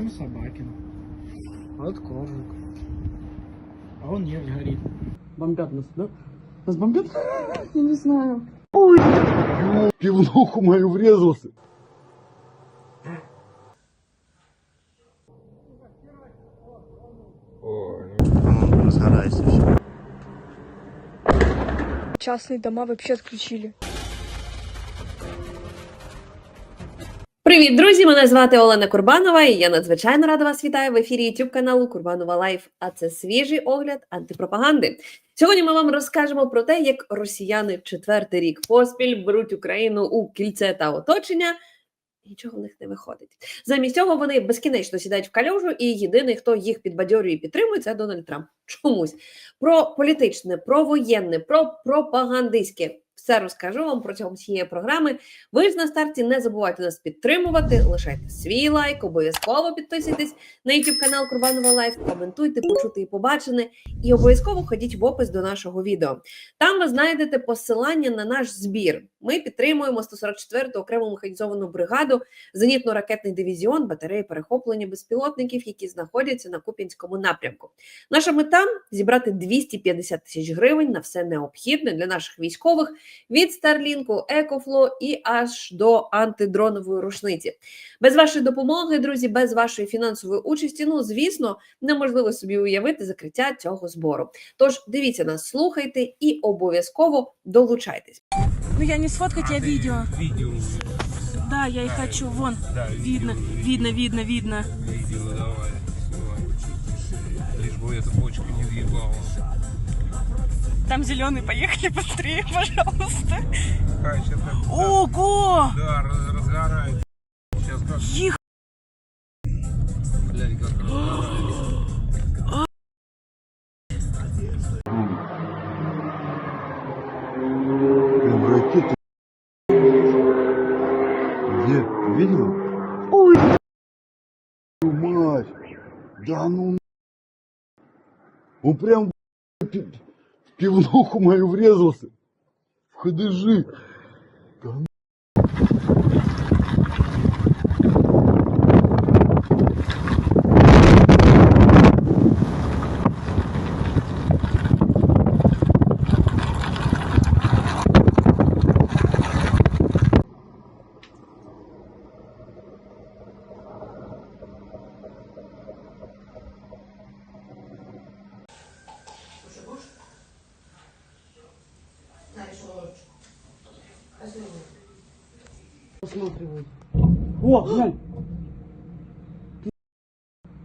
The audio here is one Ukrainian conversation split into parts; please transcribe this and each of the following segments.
Там и Собакин. Вот Коржик. А он нефть горит. Бомбят нас, да? Нас бомбят? Я не знаю. Пивнуху мою врезался. По-моему, разгорайся все. Частные дома вообще отключили. Привіт, друзі! Мене звати Олена Курбанова, і я надзвичайно рада вас вітаю в ефірі youtube каналу Курбанова Лайф. А це свіжий огляд антипропаганди. Сьогодні ми вам розкажемо про те, як росіяни четвертий рік поспіль беруть Україну у кільце та оточення. Нічого в них не виходить. Замість цього вони безкінечно сідають в калюжу, і єдиний, хто їх підбадьорює і підтримує, це Дональд Трамп. Чомусь про політичне, про воєнне, про пропагандистське. Все розкажу вам протягом цієї програми. Ви ж на старті не забувайте нас підтримувати, лишайте свій лайк, обов'язково підписуйтесь на YouTube канал Курбанова Лайф, коментуйте, почути і побачене, і обов'язково ходіть в опис до нашого відео. Там ви знайдете посилання на наш збір. Ми підтримуємо 144-ту окрему механізовану бригаду, зенітно-ракетний дивізіон, батареї перехоплення безпілотників, які знаходяться на Куп'янському напрямку. Наша мета зібрати 250 тисяч гривень на все необхідне для наших військових від Старлінку, Екофло і аж до антидронової рушниці. Без вашої допомоги, друзі, без вашої фінансової участі, ну звісно, неможливо собі уявити закриття цього збору. Тож дивіться нас, слухайте і обов'язково долучайтесь. Ну я не сфоткать, я видео. Видео, Да, я и хочу. Вон. да, Видно, видно, видно, видно. видео, давай, снимай. Лишь бы эта бочка не въебала. Там зеленый, поехали быстрее, пожалуйста. Какая сейчас так, Ого! да, раз- разгорается. Сейчас как, Их глянь, как разгорается. Ракеты. Где? Ты видела? Ой, мать! Да ну Он прям пивнуху мою врезался. В ходыжи. Посматривай. О, глянь.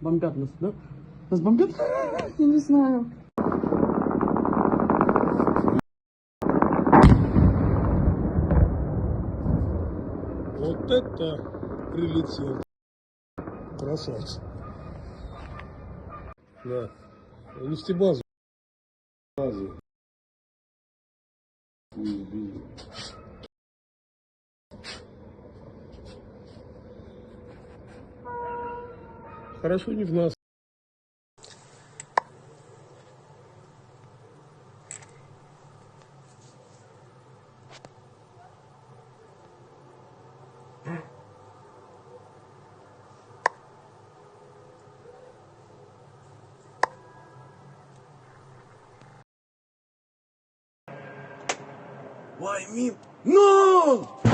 Бомбят нас, да? Нас бомбят? Я не знаю. Вот это прилетел. Красавцы. Да. Нести базу. Базу. Хорошо не в нас. Why me? No!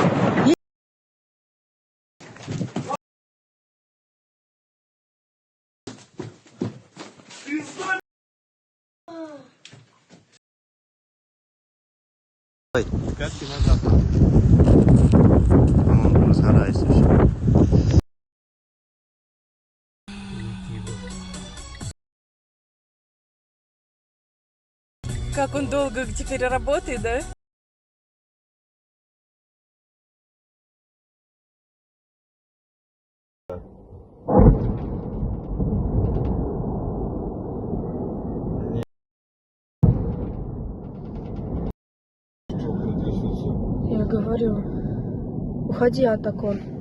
Пятки назад. По-моему, разгорайся все. Как он долго теперь работает, да? Я говорю, уходи, от Да,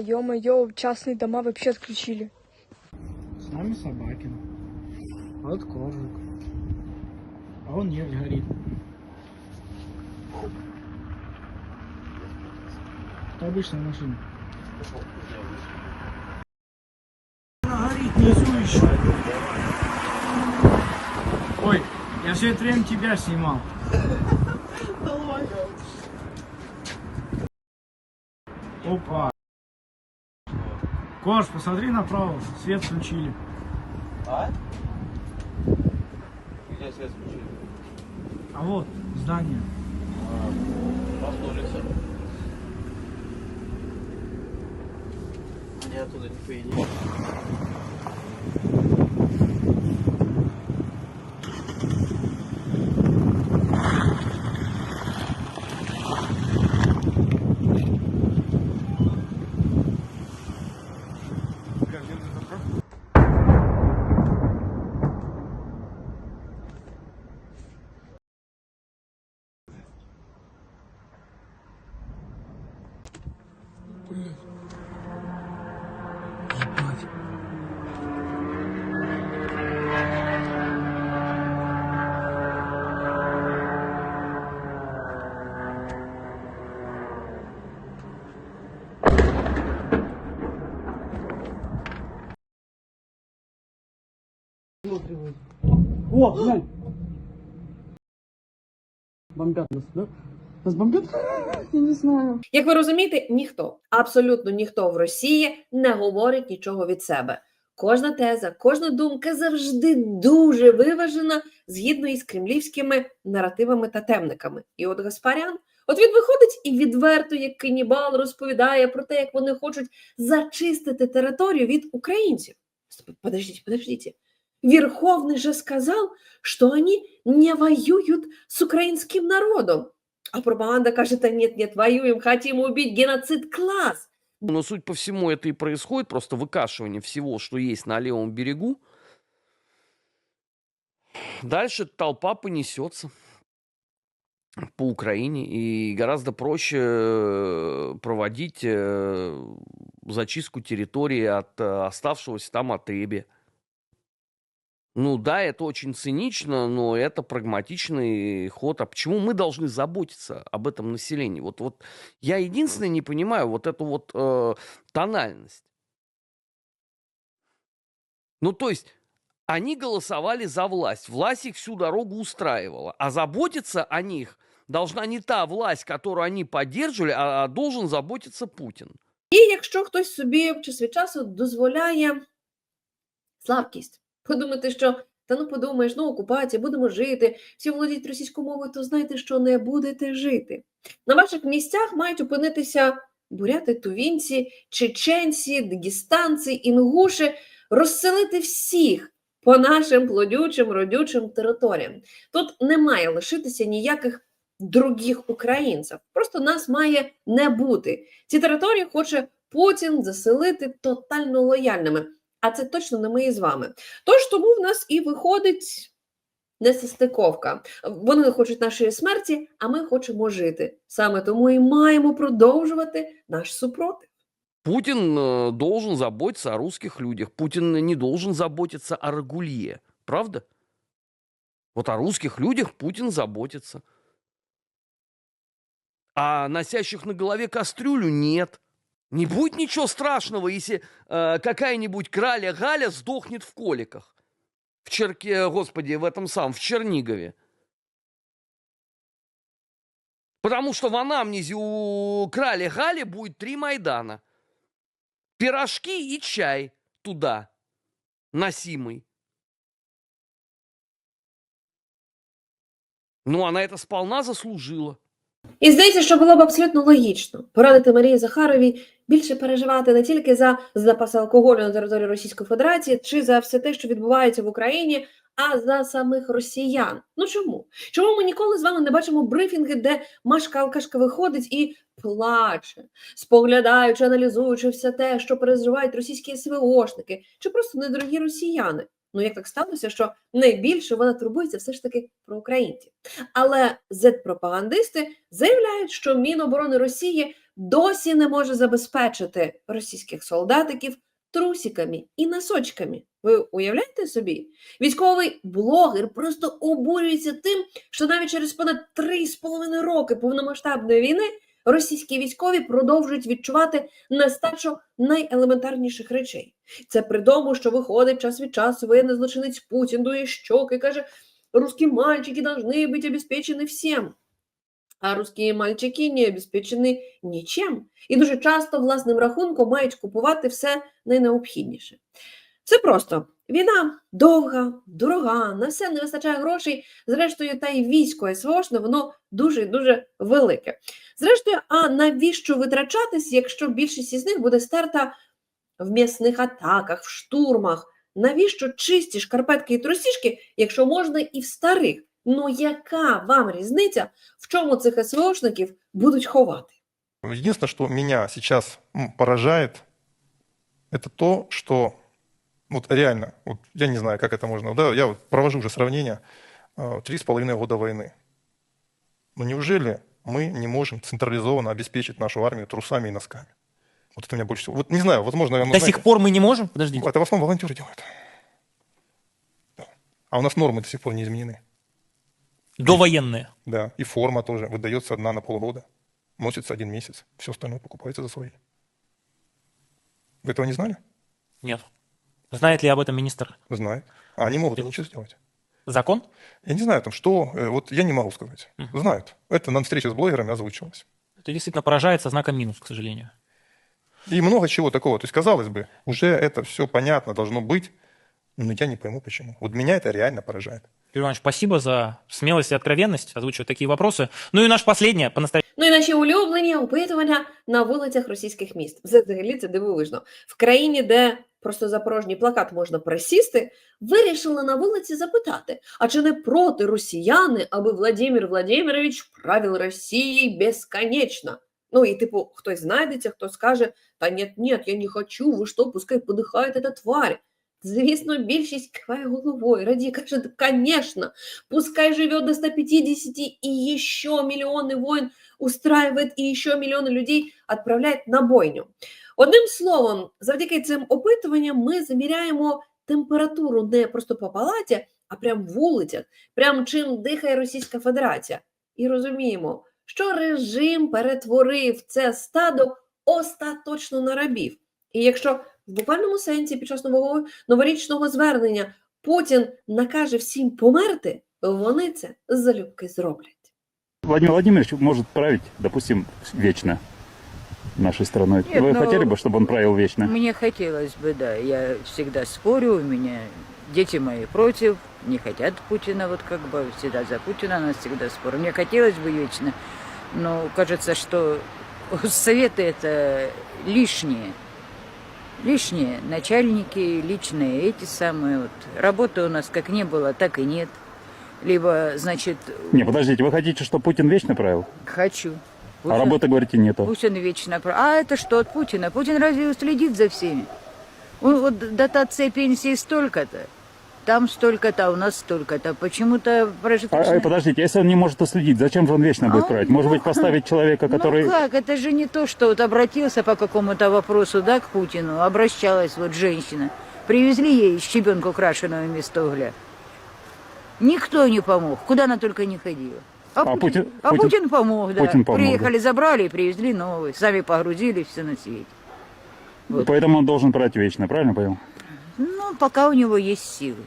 ё-моё, частные дома вообще отключили. С нами Собакин. Подковник. А он нефть горит. Это обычная машина. Она горит внизу еще. Ой, я все это время тебя снимал. Опа. Кош, посмотри направо, свет включили. Где свет включили? А вот здание. Проснулись. Они оттуда не поедут. Бомбят нас, да? Нас бомбят? Я не знаю. Як ви розумієте, ніхто, абсолютно ніхто в Росії не говорить нічого від себе. Кожна теза, кожна думка завжди дуже виважена згідно із кремлівськими наративами та темниками. І от Гаспарян, от він виходить і відверто, як канібал, розповідає про те, як вони хочуть зачистити територію від українців. Стоп, Подождите, подождите. Верховный же сказал, что они не воюют с украинским народом. А пропаганда кажет, а нет, нет, воюем, хотим убить геноцид класс. Но суть по всему это и происходит, просто выкашивание всего, что есть на левом берегу. Дальше толпа понесется по Украине, и гораздо проще э, проводить э, зачистку территории от э, оставшегося там отребья. Ну да, это очень цинично, но это прагматичный ход. А почему мы должны заботиться об этом населении? Вот, вот я единственное не понимаю вот эту вот э, тональность. Ну то есть они голосовали за власть, власть их всю дорогу устраивала, а заботиться о них должна не та власть, которую они поддерживали, а должен заботиться Путин. І якщо хтось собі час від часу дозволяє слабкість, Подумати, що та ну подумаєш, ну окупація, будемо жити, всі володіють російською мовою, то знайте, що не будете жити. На ваших місцях мають опинитися буряти, тувінці, чеченці, дагестанці, інгуші, розселити всіх по нашим плодючим, родючим територіям. Тут не має лишитися ніяких других українців. Просто нас має не бути. Ці території хоче Путін заселити тотально лояльними. А це точно не ми із вами. Тож тому в нас і виходить несостиковка. Вони хочуть нашої смерті, а ми хочемо жити. Саме тому і маємо продовжувати наш супротив. Путин э, должен заботиться о русских людях. Путин не должен заботиться о Рагулье. Правда? Вот о русских людях Путин заботится. А носящих на голове кастрюлю нет. Не будет ничего страшного, если э, какая-нибудь краля Галя сдохнет в коликах. В Черке, господи, в этом самом, в Чернигове. Потому что в анамнезе у крали Гали будет три Майдана. Пирожки и чай туда носимый. Ну, она это сполна заслужила. І здається, що було б абсолютно логічно порадити Марії Захаровій більше переживати не тільки за запаси алкоголю на території Російської Федерації чи за все те, що відбувається в Україні, а за самих росіян. Ну чому? Чому ми ніколи з вами не бачимо брифінги, де Машка Алкашка виходить і плаче, споглядаючи, аналізуючи все те, що переживають російські СВОшники, чи просто недорогі росіяни? Ну як так сталося, що найбільше вона турбується все ж таки про українців. Але Z-пропагандисти заявляють, що Міноборони Росії досі не може забезпечити російських солдатиків трусиками і носочками. Ви уявляєте собі? Військовий блогер просто обурюється тим, що навіть через понад 3,5 роки повномасштабної війни російські військові продовжують відчувати нестачу найелементарніших речей. Це при тому, що виходить час від часу воєнний злочинець Путін дує щоки каже: русські мальчики должны бути обеспечені всім. А русські мальчики не обеспечені нічим. І дуже часто власним рахунком мають купувати все найнеобхідніше. Все просто. Війна довга, дорога, на все не вистачає грошей. Зрештою, та й військо СВОшне, воно дуже дуже велике. Зрештою, а навіщо витрачатись, якщо більшість із них буде стерта в м'ясних атаках, в штурмах? Навіщо чисті шкарпетки і трусішки, якщо можна і в старих? Ну яка вам різниця, в чому цих СВОшників будуть ховати? Единственное, что меня сейчас м, поражает, это то, что вот реально, вот я не знаю, как это можно, да, я вот провожу уже сравнение, э, три с половиной года войны. Но неужели мы не можем централизованно обеспечить нашу армию трусами и носками? Вот это меня больше всего. Вот не знаю, возможно, оно, До знаете, сих пор мы не можем? Подождите. это в основном волонтеры делают. Да. А у нас нормы до сих пор не изменены. Довоенные. Да, и форма тоже выдается одна на полгода. Носится один месяц. Все остальное покупается за свои. Вы этого не знали? Нет. Знает ли об этом министр? Знает. А они могут лучше сделать. Закон? Я не знаю там, что, э, вот я не могу сказать. Знают. Это на встрече с блогерами озвучивалось. Это действительно поражает со знаком минус, к сожалению. И много чего такого. То есть, казалось бы, уже это все понятно должно быть, но я не пойму почему. Вот меня это реально поражает. Юрий Иванович, спасибо за смелость и откровенность озвучивать такие вопросы. Ну и наш последнее, по-настоящему Ну і наші улюблені опитування на вулицях російських міст. Взагалі це дивовижно. В країні, де просто за порожній плакат можна присісти, вирішили на вулиці запитати: а чи не проти росіяни, аби Владимир Владимирович правил Росією безконечно? Ну і типу, хтось знайдеться, хто скаже: Та ні, ні, я не хочу, ви що, пускай подихає та тварь. Звісно, більшість киває головою, раді каже, «Да, конечно, пускай живет до 150 и еще миллионы войн устраивает и еще мільйони людей відправляють на бойню. Одним словом, завдяки цим опитуванням ми заміряємо температуру не просто по палаті, а прямо в вулицях, прямо чим дихає Російська Федерація. І розуміємо, що режим перетворив це стадо остаточно на рабів. І якщо в буквальному сенсі під час нового новорічного звернення Путін накаже всім померти, вони це залюбки зроблять. Владимир Владимирович может править, допустим, вечно нашей страной. Нет, Вы но- хотели бы, чтобы он правил вечно? Мне хотелось бы, да. Я всегда спорю, у меня дети мои против, не хотят Путина, вот как бы всегда за Путина, у нас всегда спор. Мне хотелось бы вечно, но кажется, что советы это лишние. Лишние начальники, личные эти самые вот. Работы у нас как не было, так и нет. Либо, значит, Не, подождите, вы хотите, чтобы Путин вечно правил? хочу. А Пусть он- работы, говорите, нету. Пусть он вечно прав. А это что от Путина? Путин разве следит за всеми? Он, вот дотация пенсии столько-то, Там столько-то, а у нас столько-то. Почему-то прожиточная... а, подождите, если он не может уследить, зачем же он вечно будет А, править? Может ну, быть, поставить человека, который... Ну как, это же не то, что вот обратился по какому-то вопросу, да, к Путину, обращалась вот женщина. Привезли ей щебенку крашеного вместо угля. Никто не помог, куда она только не ходила. А, А Путин, Путин- а Путин- помог, да. Путин помог, Приехали, забрали и привезли новый. Сами погрузили, все на свете. Вот. Поэтому он должен править вечно, правильно понял? Ну, пока у него есть силы.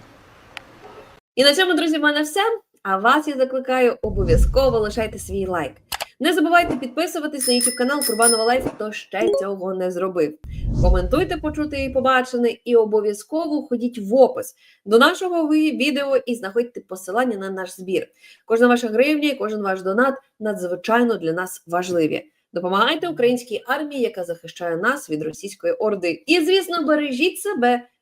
І на цьому, друзі, в мене все. А вас я закликаю обов'язково лишайте свій лайк. Не забувайте підписуватись на YouTube канал Курбанова Лайф, хто ще цього не зробив. Коментуйте почути і побачене, і обов'язково ходіть в опис до нашого відео і знаходьте посилання на наш збір. Кожна ваша гривня і кожен ваш донат надзвичайно для нас важливі. Допомагайте українській армії, яка захищає нас від російської орди. І, звісно, бережіть себе,